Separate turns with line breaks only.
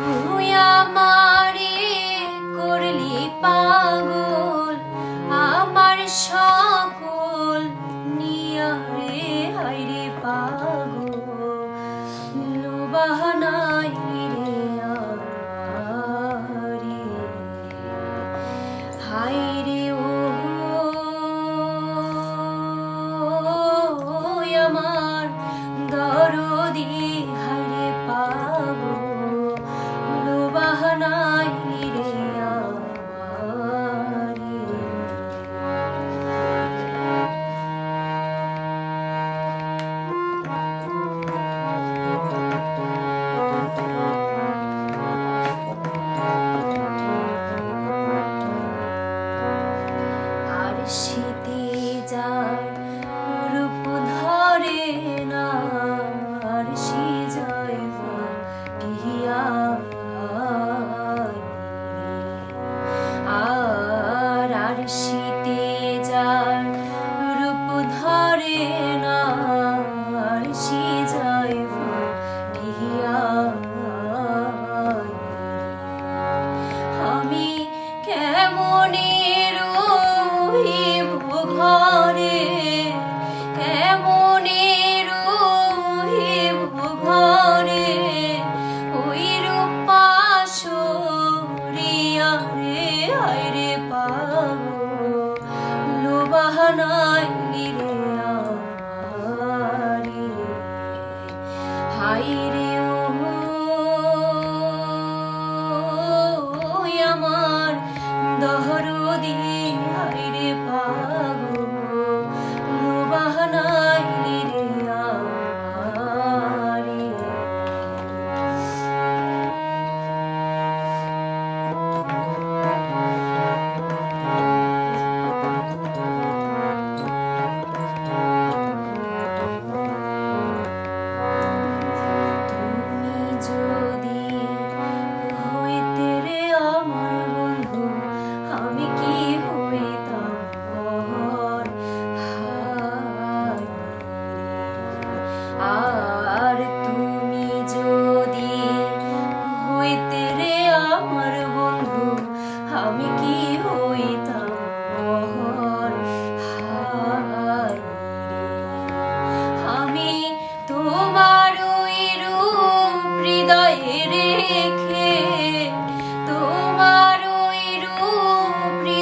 তুই আমারে করলি পাগল আমার সকল নিয়ারে হাইরে পাগল। বাহানাই রে হাইরে mighty.